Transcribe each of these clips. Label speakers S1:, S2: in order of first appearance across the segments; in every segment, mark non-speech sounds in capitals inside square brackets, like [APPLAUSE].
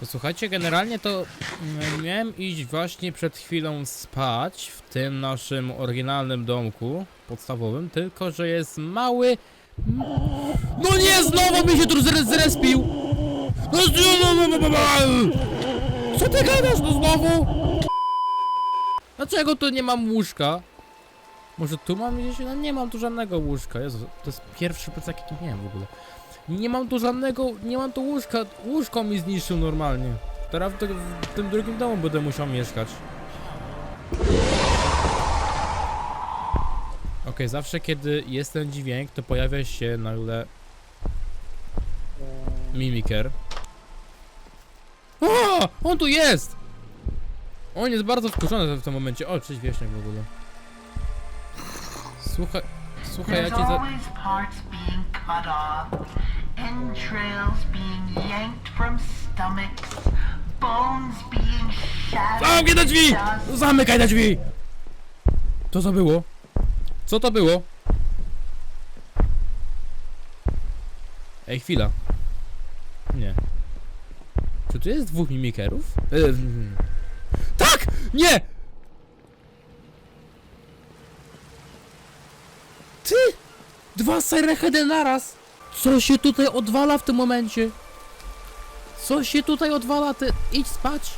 S1: To słuchajcie, generalnie to mm, miałem iść właśnie przed chwilą spać w tym naszym oryginalnym domku podstawowym, tylko że jest mały... No nie, znowu mi się tu zre- zrespił! No! Co ty gadasz, no znowu? Dlaczego tu nie mam łóżka? Może tu mam gdzieś? No nie mam tu żadnego łóżka. Jezu, to jest pierwszy plecak jaki miałem w ogóle. Nie mam tu żadnego, nie mam tu łóżka. Łóżko mi zniszczył normalnie. Teraz w, w tym drugim domu będę musiał mieszkać. Okej, zawsze kiedy jest ten dźwięk, to pojawia się nagle mimiker. O! On tu jest! On jest bardzo wkurzony w tym momencie. O, cześć wieśniak w ogóle. Słuchaj, słuchaj, ja za...
S2: entrails being yanked from stomachs, bones being shattered.
S1: Zamknij te drzwi! Zamykaj te drzwi! Co to było? Co to było? Ej, chwila. Nie. Czy tu jest dwóch mimikerów? Yy, tak! Nie! Ty! Dwa Sirenheady naraz! Co się tutaj odwala w tym momencie? Co się tutaj odwala? Ty idź spać!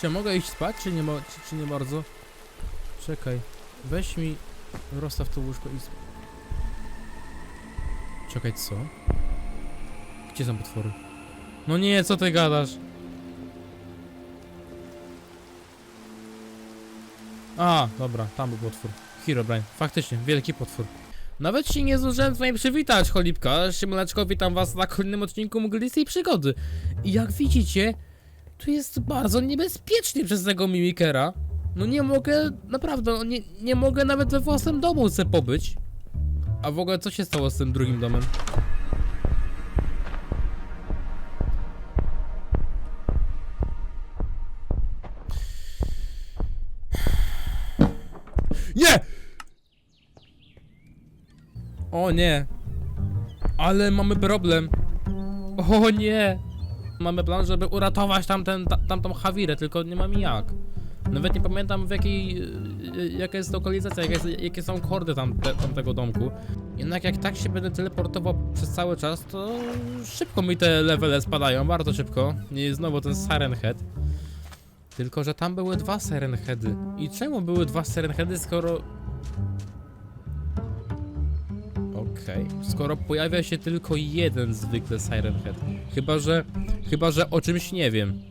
S1: Czy mogę iść spać, czy nie, czy, czy nie bardzo? Czekaj. Weź mi... Rozstaw to łóżko i... Czekaj, co? Gdzie są potwory? No nie, co ty gadasz? A, dobra, tam był potwór. Herobrine. Faktycznie, wielki potwór. Nawet się nie zdążyłem z wami przywitać, cholipka. Szymoneczko, witam was na kolejnym odcinku mglistej przygody. I jak widzicie, tu jest bardzo niebezpiecznie przez tego mimikera. No nie mogę, naprawdę, no nie, nie mogę nawet we własnym domu se pobyć. A w ogóle co się stało z tym drugim domem? Nie! O nie! Ale mamy problem. O nie! Mamy plan, żeby uratować tamten, ta, tamtą Hawirę, tylko nie mam jak. Nawet nie pamiętam w jakiej, y, jaka jest lokalizacja, jest, jakie są kordy tam, te, tamtego domku. Jednak jak tak się będę teleportował przez cały czas, to szybko mi te levele spadają, bardzo szybko. I znowu ten Siren Head. Tylko, że tam były dwa Siren Heady. I czemu były dwa Siren Heady, skoro... Okej, skoro pojawia się tylko jeden zwykle Siren Head. Chyba, że... Chyba, że o czymś nie wiem.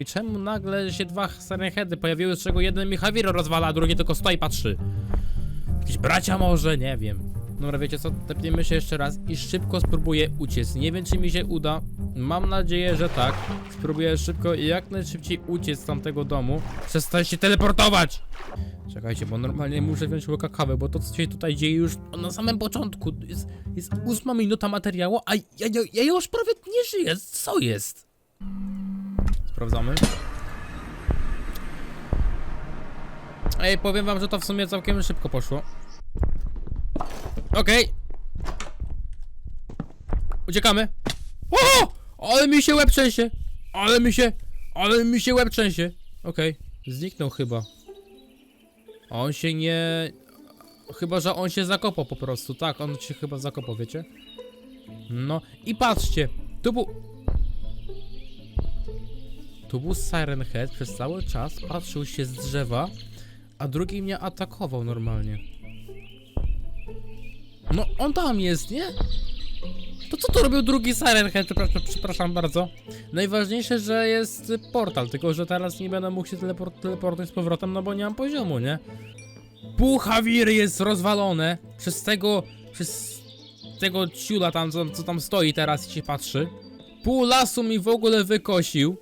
S1: I czemu nagle się dwa Siren Heady pojawiły, z czego jeden mi Javiro rozwala, a drugi tylko stoi i patrzy? Jakieś bracia może? Nie wiem. Dobra, wiecie co? Tepniemy się jeszcze raz i szybko spróbuję uciec. Nie wiem, czy mi się uda. Mam nadzieję, że tak. Spróbuję szybko i jak najszybciej uciec z tamtego domu. Przestań się teleportować! Czekajcie, bo normalnie muszę wziąć łyka kawy, bo to co się tutaj dzieje już na samym początku. Jest, jest ósma minuta materiału, a ja, ja, ja już prawie nie żyję. Co jest? Sprawdzamy. Ej, powiem wam, że to w sumie całkiem szybko poszło. Okej. Uciekamy. O! Ale mi się łeb trzęsie. Ale mi się... Ale mi się łeb trzęsie. Okej. Zniknął chyba. On się nie... Chyba, że on się zakopał po prostu. Tak, on się chyba zakopał, wiecie? No i patrzcie. Tu był... Tu był Siren Head przez cały czas, patrzył się z drzewa, a drugi mnie atakował normalnie. No, on tam jest, nie? To co tu robił drugi Siren Head? Przepraszam, przepraszam bardzo. Najważniejsze, że jest portal, tylko że teraz nie będę mógł się teleport teleportować z powrotem, no bo nie mam poziomu, nie? Pół Hawiry jest rozwalone przez tego, przez tego ciula tam, co, co tam stoi teraz i się patrzy. Pół lasu mi w ogóle wykosił.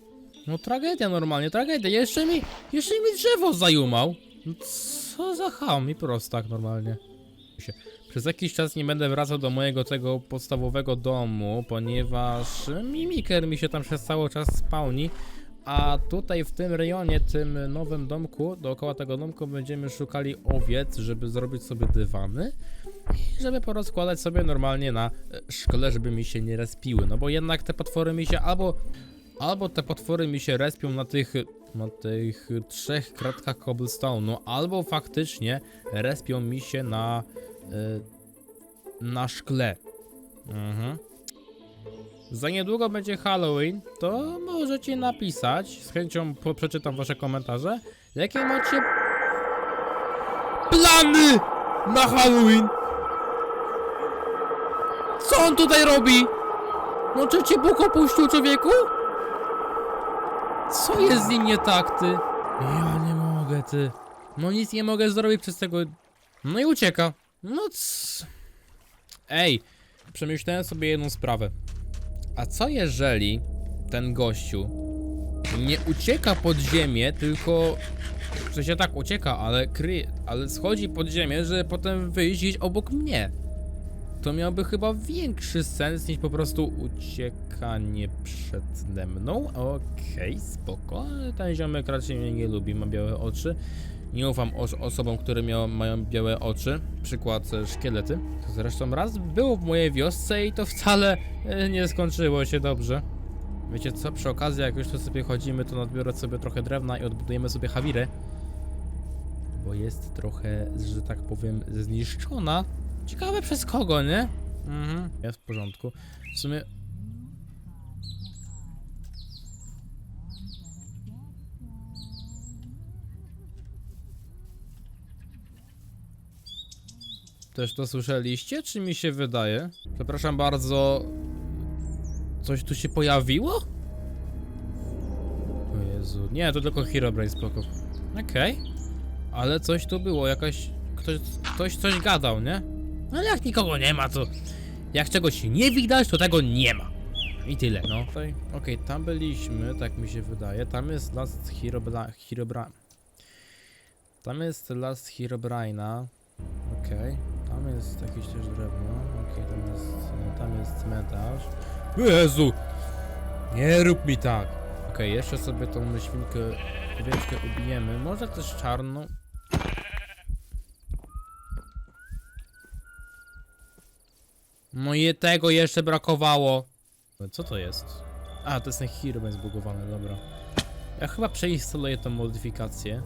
S1: No tragedia normalnie, tragedia. Jeszcze mi, jeszcze mi drzewo zajumał. No co za ham i prostak normalnie. Się- Przez jakiś czas nie będę wracał do mojego tego podstawowego domu, ponieważ mimiker mi się tam przez cały czas spawni. A tutaj w tym rejonie, tym nowym domku, dookoła tego domku będziemy szukali owiec, żeby zrobić sobie dywany i żeby porozkładać sobie normalnie na e, szkole, żeby mi się nie respiły. No bo jednak te potwory mi się albo albo te potwory mi się respią na tych, na tych trzech kratkach cobblestone'u, albo faktycznie respią mi się na, na szkle. Mhm. Za niedługo będzie Halloween, to możecie napisać, z chęcią przeczytam wasze komentarze, jakie macie plany na Halloween. Co on tutaj robi? No czy cię Bóg opuścił, człowieku? Co jest z nim nie tak, ty? Ja nie mogę, ty. No nic nie mogę zrobić przez tego... No i ucieka. No c... Ej, przemyślałem sobie jedną sprawę. A co jeżeli ten gościu nie ucieka pod ziemię, tylko... W sensie tak, ucieka, ale kryje, ale schodzi pod ziemię, żeby potem wyjść gdzieś obok mnie. To miałby chyba większy sens niż po prostu uciekanie przede mną. Okej, spoko. ale Ten ziomek raczej mnie nie lubi, ma białe oczy. Nie ufam os osobom, które miał, mają białe oczy. Przykład e, szkielety. Zresztą raz było w mojej wiosce i to wcale e, nie skończyło się dobrze. Wiecie co, przy okazji jak już tu sobie chodzimy, to nadbiorę sobie trochę drewna i odbudujemy sobie hawirę. Bo jest trochę, że tak powiem, zniszczona. Ciekawe przez kogo, nie? Mhm, jest w porządku. W sumie... Też to słyszeliście, czy mi się wydaje? Przepraszam bardzo... Coś tu się pojawiło? O Jezu, nie, to tylko Herobrine, spoko. Okej. Ale coś tu było, jakaś... Ktoś, ktoś coś gadał, nie? No ale jak nikogo nie ma, to... Jak czegoś nie widać, to tego nie ma. I tyle, no. Okej, tam byliśmy, tak mi się wydaje. Tam jest Last Herobra... Herobra... Tam jest Last Herobrina. Okej. Tam jest jakieś też drewno. Okej, tam jest... Tam jest cmentarz. Jezu! Nie rób mi tak! Okej, jeszcze sobie tą świnkę... Owieczkę ubijemy. Może też czarną. No i tego jeszcze brakowało. Co to jest? A, to jest ten hero jest zbugowany, dobra. Ja chyba przeinstaluję tą modyfikację.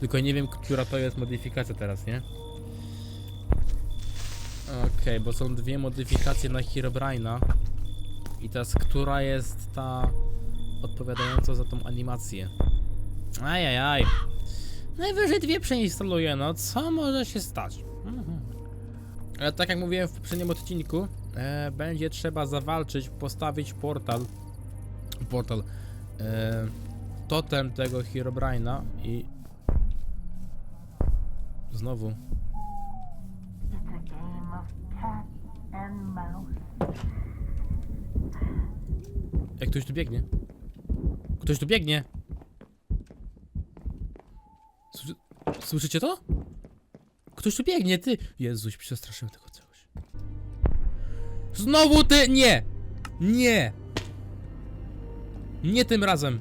S1: Tylko nie wiem, która to jest modyfikacja teraz, nie? Okej, bo są dwie modyfikacje na Herobrine'a. I teraz, która jest ta odpowiadająca za tą animację? Ajajaj. Najwyżej dwie przeinstaluję, no co może się stać? Mhm. Ale tak jak mówiłem w poprzednim odcinku, e, będzie trzeba zawalczyć, postawić portal. Portal. E, totem tego Herobrine'a i. Znowu. Jak ktoś tu biegnie. Ktoś tu biegnie. Słyszy... Słyszycie to? Ktoś tu biegnie, ty. Jezuś, przestraszyłem tego czegoś. Znowu ty! Nie! Nie! Nie tym razem.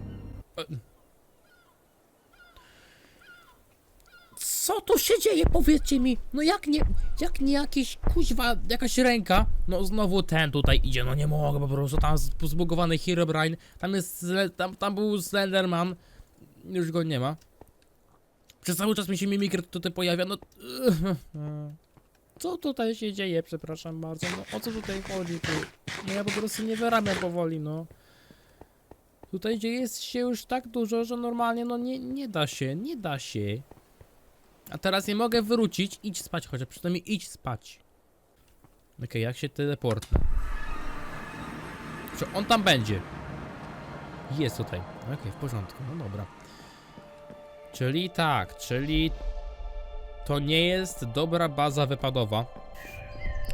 S1: Co tu się dzieje? Powiedzcie mi. No jak nie, jak nie jakiś kuźwa, jakaś ręka. No znowu ten tutaj idzie, no nie mogę po prostu. Tam zbugowany Herobrine. Tam jest, tam, tam był Slenderman. Już go nie ma. Przez cały czas mi się mimikry tutaj pojawia, no... [LAUGHS] Co tutaj się dzieje, przepraszam bardzo, no o co tutaj chodzi tu? No ja po prostu nie wyrabiam powoli, no. Tutaj dzieje się już tak dużo, że normalnie no nie, nie da się, nie da się. A teraz nie mogę wrócić, idź spać chociaż, przynajmniej idź spać. Okej, jak się teleportnę? Czy on tam będzie? Jest tutaj. Okej, w porządku, no dobra. Czyli tak, czyli to nie jest dobra baza wypadowa.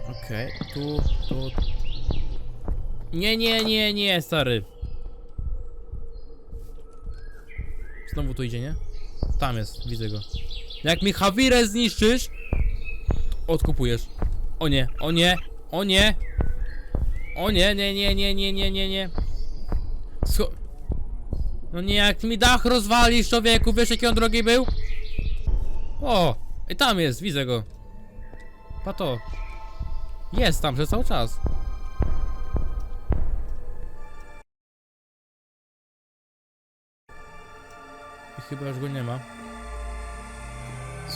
S1: Okej, tu, tu. Nie, nie, nie, nie, stary. Znowu tu idzie, nie? Tam jest, widzę go. Jak mi Hawirę zniszczysz, odkupujesz. O nie, o nie, o nie. O nie, nie, nie, nie, nie, nie, nie, nie. Scho no nie, jak mi dach rozwalisz, człowieku, wiesz jaki on drogi był? O, i tam jest, widzę go. Pato. Jest tam przez cały czas. I chyba już go nie ma.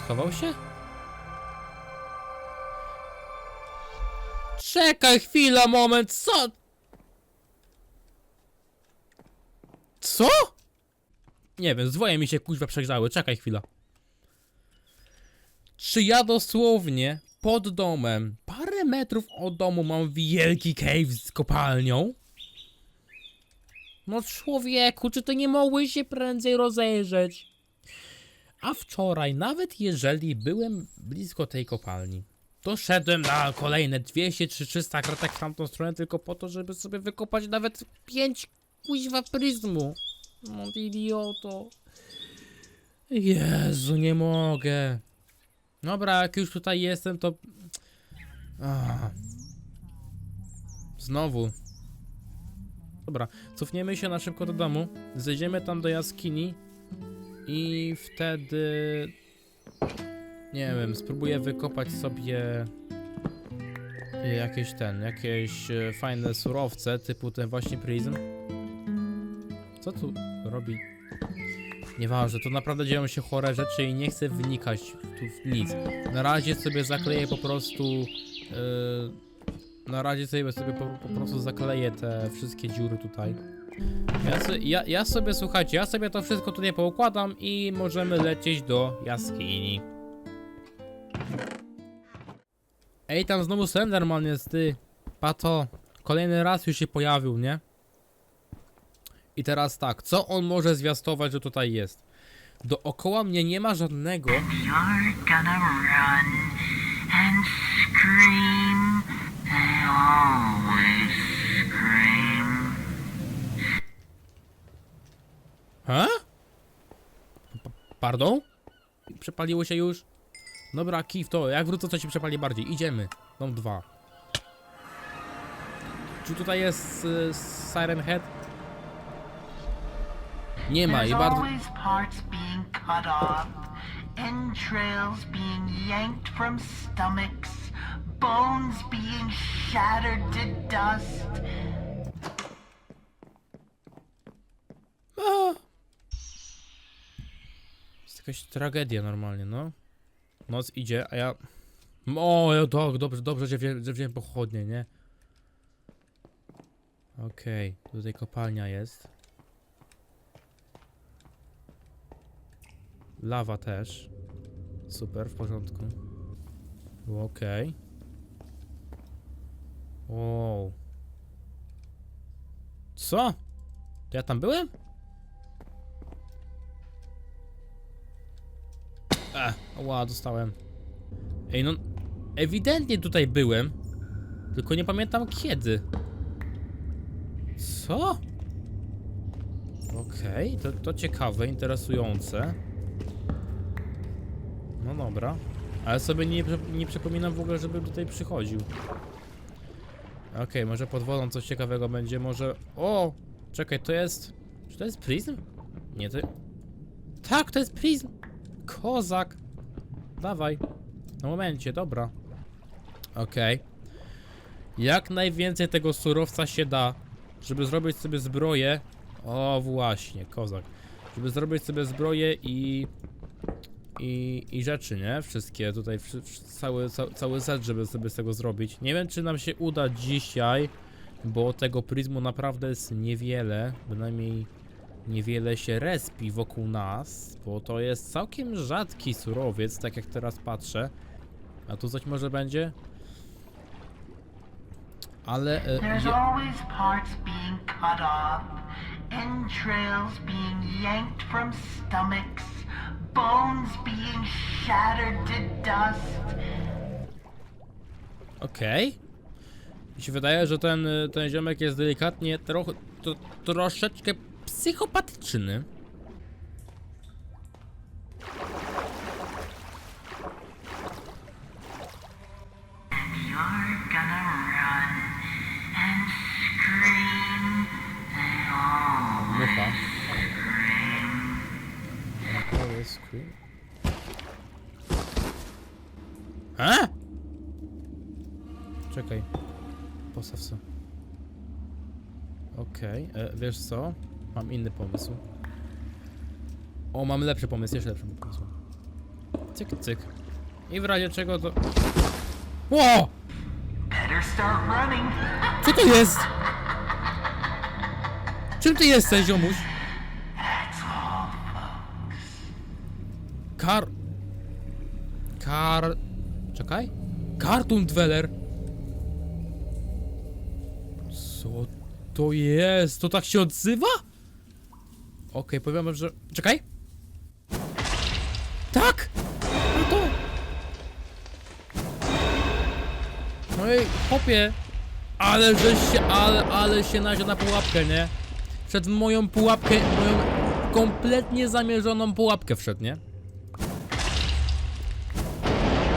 S1: Schował się? Czekaj chwila, moment, co? Co? Nie wiem, zwoje mi się kuźwa przegrzały, czekaj chwila. Czy ja dosłownie pod domem, parę metrów od domu mam wielki cave z kopalnią? No człowieku, czy ty nie mogłeś się prędzej rozejrzeć? A wczoraj, nawet jeżeli byłem blisko tej kopalni, to szedłem na kolejne 200 czy 300 kratek w tamtą stronę tylko po to, żeby sobie wykopać nawet 5 kuźwa pryzmu. No idioto. Jezu, nie mogę. Dobra, jak już tutaj jestem, to... Ah. Znowu. Dobra, cofniemy się na szybko do domu, zejdziemy tam do jaskini i wtedy... Nie wiem, spróbuję wykopać sobie jakieś ten, jakieś e, fajne surowce, typu ten właśnie prism. Co tu robi? Nieważne, to naprawdę dzieją się chore rzeczy i nie chcę wnikać tu w nic. Na razie sobie zakleję po prostu... Yy, na razie sobie, sobie po, po prostu zakleję te wszystkie dziury tutaj. Ja, ja sobie, słuchajcie, ja sobie to wszystko tutaj poukładam i możemy lecieć do jaskini. Ej, tam znowu Slenderman jest, ty. Pato, kolejny raz już się pojawił, nie? I teraz tak, co on może zwiastować, że tutaj jest? Dookoła mnie nie ma żadnego...
S2: You're gonna run and scream. They always scream.
S1: P- Pardon? Przepaliło się już? Dobra, kif to, jak wrócę to się przepali bardziej. Idziemy. Dom 2. Czy tutaj jest y, Siren Head? Nie ma i bardzo...
S2: entrails being yanked from stomachs, bones being shattered to dust.
S1: A! Jest jakaś tragedia normalnie, no. Noc idzie, a ja... O, ja- tak, dobrze, dobrze, że, wzię, że wziąłem pochodnie, nie? Okej, tutaj kopalnia jest. Lawa też. Super, w porządku. Okej. Wow. Co? To ja tam byłem? Ech, ła, dostałem. Ej, no, ewidentnie tutaj byłem, tylko nie pamiętam kiedy. Co? Okej, to, to ciekawe, interesujące. No dobra. Ale sobie nie, nie przypominam w ogóle, żebym tutaj przychodził. Okej, może pod wodą coś ciekawego będzie, może... O! Czekaj, to jest... Czy to jest prism? Nie, to... Tak, to jest prism! Kozak! Dawaj. Na momencie, dobra. Okej. Jak najwięcej tego surowca się da, żeby zrobić sobie zbroję. O, właśnie, kozak. Żeby zrobić sobie zbroję i. I, i rzeczy, nie? Wszystkie tutaj, wszy, cały, ca, cały set, żeby sobie z tego zrobić. Nie wiem, czy nam się uda dzisiaj, bo tego pryzmu naprawdę jest niewiele. Bynajmniej niewiele się respi wokół nas, bo to jest całkiem rzadki surowiec, tak jak teraz patrzę. A tu coś może będzie? Ale... E,
S2: There's
S1: je,
S2: always parts being cut off, entrails being yanked from stomachs, bones being shattered to dust.
S1: Okej. Mi się wydaje, że ten, y, ten ziomek jest delikatnie trochę, to, troszeczkę psychopatyczny.
S2: Scream.
S1: Mucha. To jest screen. A? Czekaj. Postaw se. Okej, e, wiesz co? Mam inny pomysł. O, mam lepszy pomysł, jeszcze lepszy pomysł. Cyk, cyk. I w razie czego to... Ło! Co to jest? Czym ty jesteś, ziomuś? Kar... Kar... Czekaj? Cartoon Dweller. Co to jest? To tak się odzywa? Okej, powiem wam, że... Czekaj! Tak! No to... No i hopie! Ale żeś się, ale, ale się naziął na pułapkę, nie? Przed moją pułapkę, moją kompletnie zamierzoną pułapkę wszedł, nie?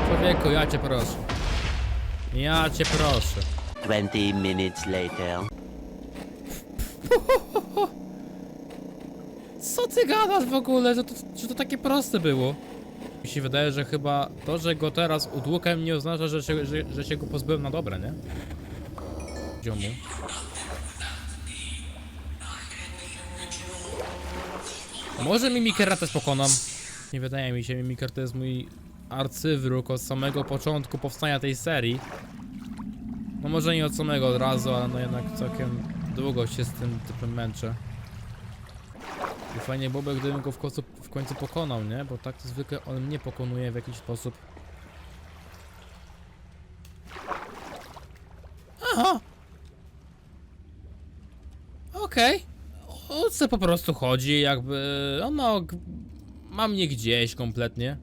S1: Człowieku, ja cię proszę. Ja cię proszę.
S3: 20 minutes later. [LAUGHS]
S1: Co ty gadasz w ogóle, że to, że to takie proste było? Mi się wydaje, że chyba to, że go teraz udłukiem nie oznacza, że się, że, że się go pozbyłem na dobre, nie? Ziomu. Może Mimikera też pokonam. Nie wydaje mi się, Mimiker to jest mój arcywróg od samego początku powstania tej serii. No może nie od samego od razu, ale no jednak całkiem długo się z tym typem męczę. I fajnie byłoby, gdybym go w końcu, w końcu pokonał, nie? Bo tak zwykle on mnie pokonuje w jakiś sposób. Aha! Okej. O co po prostu chodzi, jakby... Ono... g- Ma mnie gdzieś kompletnie.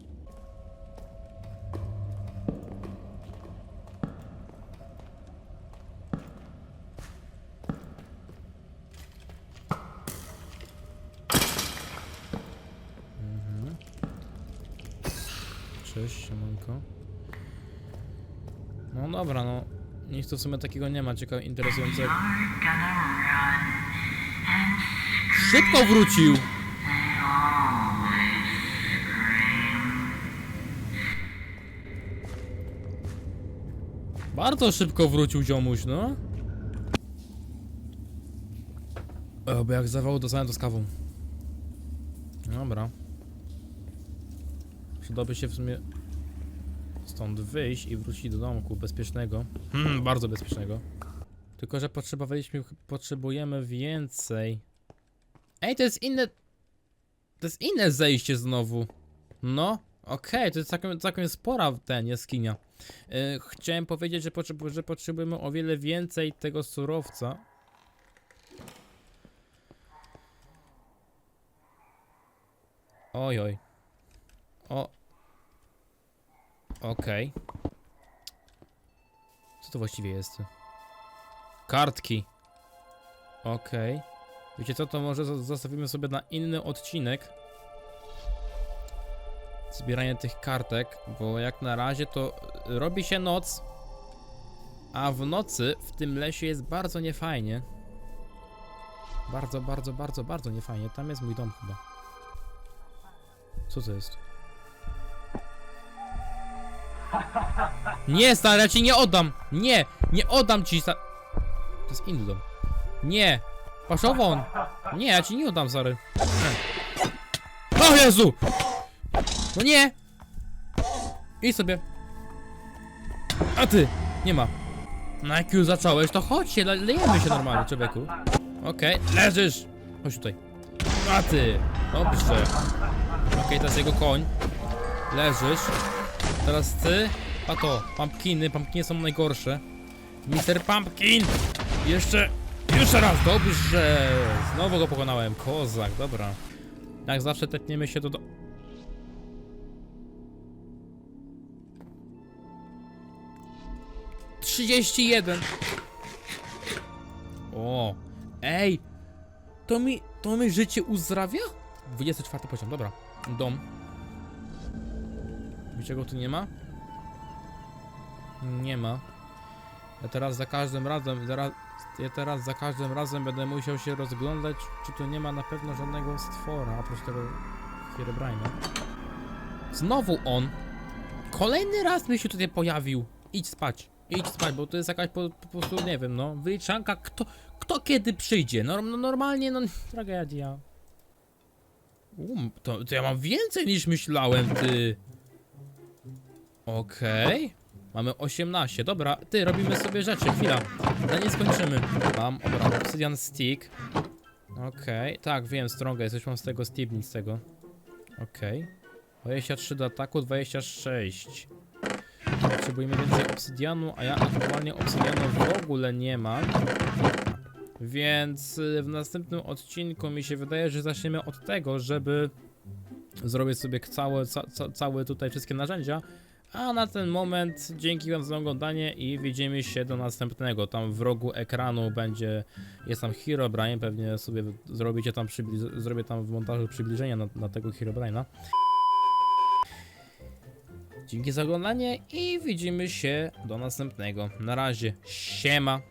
S1: Cześć, siemanko. No dobra, no. Nic tu w sumie takiego nie ma, ciekawe, interesującego. Szybko wrócił! Bardzo szybko wrócił ziomuś, no. O, bo jak zawał dostałem to z kawą. Dobra. Przydałoby się w sumie stąd wyjść i wrócić do domku bezpiecznego. Hmm, bardzo bezpiecznego. Tylko, że potrzebowaliśmy, potrzebujemy więcej. Ej, to jest inne... To jest inne zejście znowu. No, okej, to jest całkiem, całkiem spora ten jaskinia. Yy, chciałem powiedzieć, że, że potrzebujemy o wiele więcej tego surowca. Oj, oj. O. Okej. Co to właściwie jest? Kartki. Okej. Wiecie co, to może zo- zostawimy sobie na inny odcinek. Zbieranie tych kartek, bo jak na razie to robi się noc. A w nocy w tym lesie jest bardzo niefajnie. Bardzo, bardzo, bardzo, bardzo niefajnie. Tam jest mój dom chyba. Co to jest? Nie, stary, ja ci nie oddam! Nie! Nie oddam ci, sta... To jest inny dom. Nie! Paszowon! Nie, ja ci nie oddam. Nie. O Jezu! No nie! Idź sobie. A ty! Nie ma. No jak już zacząłeś, to chodź się, le- lejemy się normalnie, człowieku. Okej, leżysz! Chodź tutaj. A ty! Dobrze. Okej, teraz jego koń. Leżysz. Teraz ty. A to, pumpkiny, pumpkiny są najgorsze. Mister Pumpkin! Jeszcze, jeszcze raz, dobrze! Znowu go pokonałem, kozak, dobra. Jak zawsze tetniemy się do... do... Trzydzieści jeden. O, ej! To mi, to mi życie uzdrawia? 24 poziom, dobra. Dom. Niczego tu nie ma? Nie ma. Ja teraz za każdym razem, zaraz, ja teraz za każdym razem będę musiał się rozglądać, czy tu nie ma na pewno żadnego stwora, oprócz tego Herobrina. Znowu on. Kolejny raz mi się tutaj pojawił. Idź spać. Idź spać, bo to jest jakaś po, po prostu, nie wiem, no, wyliczanka, kto, kto kiedy przyjdzie. Norm, no, normalnie, no, tragedia. Um, to, to ja mam więcej niż myślałem, ty. Okej. Mamy 18, dobra, ty, robimy sobie rzeczy, chwila. Na nie skończymy. Mam, dobra, obsidian stick. Okej, tak, wiem, stronga jest, już mam z tego Steve, nic z tego. Okej. 23 do ataku, 26. Potrzebujemy więcej obsydianu, a ja aktualnie obsydianu w ogóle nie mam. Więc y, w następnym odcinku mi się wydaje, że zaczniemy od tego, żeby zrobić sobie całe, ca, ca, całe tutaj wszystkie narzędzia. A na ten moment dzięki wam za oglądanie i widzimy się do następnego. Tam w rogu ekranu będzie, jest tam Herobrine, pewnie sobie zrobicie tam, zrobię tam w montażu przybliżenia na, na tego Herobrine'a. Dzięki za oglądanie i widzimy się do następnego. Na razie, siema!